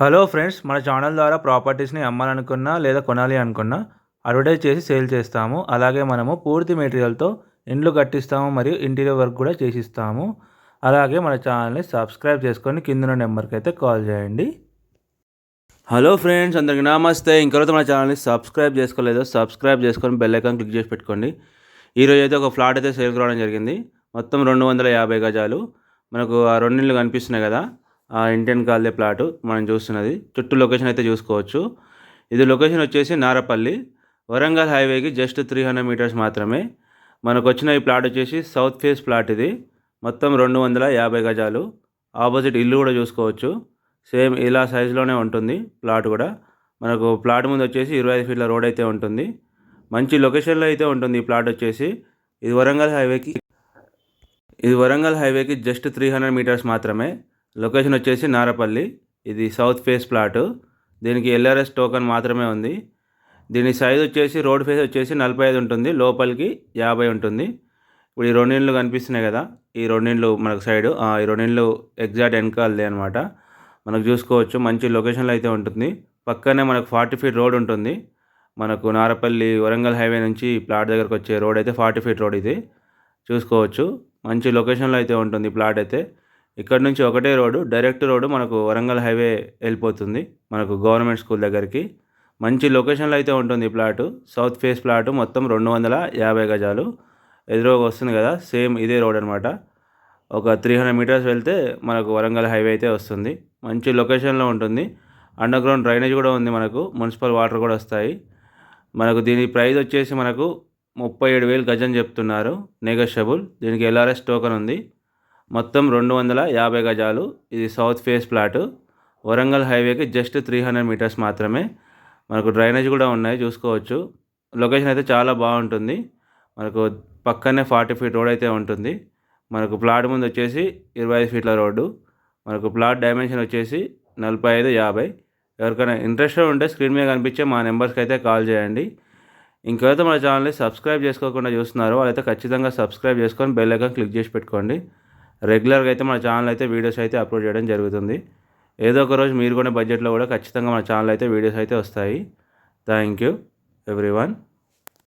Hello friends మన channel ద్వారా ప్రాపర్టీస్ని అమ్మాలనుకున్నా లేదా కొనాలి అనుకున్నా అడ్వర్టైజ్ చేసి సేల్ చేస్తాము. అలాగే మనము పూర్తి మెటీరియల్తో ఇండ్లు కట్టిస్తాము మరియు ఇంటీరియర్ వర్క్ కూడా చేసిస్తాము. అలాగే మన ఛానల్ని సబ్స్క్రైబ్ చేసుకొని కింద నెంబర్కి అయితే కాల్ చేయండి. హలో ఫ్రెండ్స్ అందరికీ నమస్తే. ఇంకొకరితో మన ఛానల్ని సబ్స్క్రైబ్ చేసుకోలేదు. సబ్స్క్రైబ్ చేసుకొని బెల్ ఐకాన్ క్లిక్ చేసి పెట్టుకోండి. ఈరోజు అయితే ఒక ఫ్లాట్ అయితే సేల్కి రావడం జరిగింది. మొత్తం రెండు వందల యాభై గజాలు. మనకు ఆ రెండిళ్ళు కనిపిస్తున్నాయి కదా. ఇండియన్ ఇంటియన్ కాలే ప్లాటు మనం చూస్తున్నది. చుట్టూ లొకేషన్ అయితే చూసుకోవచ్చు. ఇది లొకేషన్ వచ్చేసి నారపల్లి. వరంగల్ హైవేకి జస్ట్ త్రీ హండ్రెడ్ మీటర్స్ మాత్రమే. మనకు వచ్చిన ఈ ప్లాట్ వచ్చేసి సౌత్ ఫేస్ ప్లాట్ ఇది. మొత్తం రెండు వందల యాభై గజాలు. ఆపోజిట్ ఇల్లు కూడా చూసుకోవచ్చు. సేమ్ ఇలా సైజులోనే ఉంటుంది ప్లాట్ కూడా. మనకు ప్లాట్ ముందు వచ్చేసి ఇరవై ఐదు ఫీట్ల రోడ్ అయితే ఉంటుంది. మంచి లొకేషన్లో అయితే ఉంటుంది ఈ ప్లాట్ వచ్చేసి. ఇది వరంగల్ హైవేకి ఇది వరంగల్ హైవేకి జస్ట్ త్రీ హండ్రెడ్ మీటర్స్ మాత్రమే. లొకేషన్ వచ్చేసి నారపల్లి. ఇది సౌత్ ఫేస్ ప్లాట్. దీనికి ఎల్ఆర్ఎస్ టోకన్ మాత్రమే ఉంది. దీని సైజ్ వచ్చేసి రోడ్ ఫేస్ వచ్చేసి నలభై ఐదు ఉంటుంది. లోపలికి యాభై ఉంటుంది. ఇప్పుడు ఈ రెండిండ్లు కనిపిస్తున్నాయి కదా. ఈ రెండిండ్లు మనకు సైడ్. ఈ రెండిండ్లు ఎగ్జాక్ట్ వెనకాలది అనమాట మనకు చూసుకోవచ్చు. మంచి లొకేషన్లో అయితే ఉంటుంది. పక్కనే మనకు ఫార్టీ ఫీట్ రోడ్ ఉంటుంది. మనకు నారపల్లి వరంగల్ హైవే నుంచి ప్లాట్ దగ్గరకు వచ్చే రోడ్ అయితే ఫార్టీ ఫీట్ రోడ్ ఇది. చూసుకోవచ్చు. మంచి లొకేషన్లో అయితే ఉంటుంది ప్లాట్ అయితే. ఇక్కడ నుంచి ఒకటే రోడ్డు డైరెక్ట్ రోడ్డు మనకు వరంగల్ హైవే వెళ్ళిపోతుంది మనకు గవర్నమెంట్ స్కూల్ దగ్గరికి. మంచి లొకేషన్లో అయితే ఉంటుంది ప్లాటు సౌత్ ఫేస్ ప్లాటు మొత్తం రెండు వందల యాభై గజాలు. ఎదురుగా వస్తుంది కదా సేమ్ ఇదే రోడ్ అనమాట ఒక త్రీ హండ్రెడ్ మీటర్స్ వెళ్తే మనకు వరంగల్ హైవే అయితే వస్తుంది. మంచి లొకేషన్లో ఉంటుంది. అండర్ గ్రౌండ్ డ్రైనేజ్ కూడా ఉంది మనకు మున్సిపల్ వాటర్ కూడా వస్తాయి. మనకు దీని ప్రైస్ వచ్చేసి మనకు ముప్పై ఏడు వేలు గజం చెప్తున్నారు నెగోషియబుల్. దీనికి ఎల్ఆర్ఎస్ టోకెన్ ఉంది. మొత్తం రెండు వందల యాభై గజాలు. ఇది సౌత్ ఫేస్ ప్లాటు. వరంగల్ హైవేకి జస్ట్ త్రీ హండ్రెడ్ మీటర్స్ మాత్రమే. మనకు డ్రైనేజ్ కూడా ఉన్నాయి చూసుకోవచ్చు. లొకేషన్ అయితే చాలా బాగుంటుంది. మనకు పక్కనే ఫార్టీ ఫీట్ రోడ్ అయితే ఉంటుంది. మనకు ప్లాట్ ముందు వచ్చేసి ఇరవై ఐదు ఫీట్ల రోడ్డు. మనకు ప్లాట్ డైమెన్షన్ వచ్చేసి నలభై ఐదు యాభై. ఎవరికైనా ఇంట్రెస్ట్ ఉంటే స్క్రీన్ మీద కనిపించే మా నెంబర్స్కి అయితే కాల్ చేయండి. ఇంకెవరైతే మన ఛానల్ని సబ్స్క్రైబ్ చేసుకోకుండా చూస్తున్నారో వాళ్ళైతే ఖచ్చితంగా సబ్స్క్రైబ్ చేసుకొని బెల్ ఐకాన్ క్లిక్ చేసి పెట్టుకోండి. రెగ్యులర్గా అయితే మన ఛానల్ అయితే వీడియోస్ అయితే అప్లోడ్ చేయడం జరుగుతుంది. ఏదో ఒక రోజు మీరు కూడా బడ్జెట్లో కూడా ఖచ్చితంగా మన ఛానల్ అయితే వీడియోస్ అయితే వస్తాయి. Thank you everyone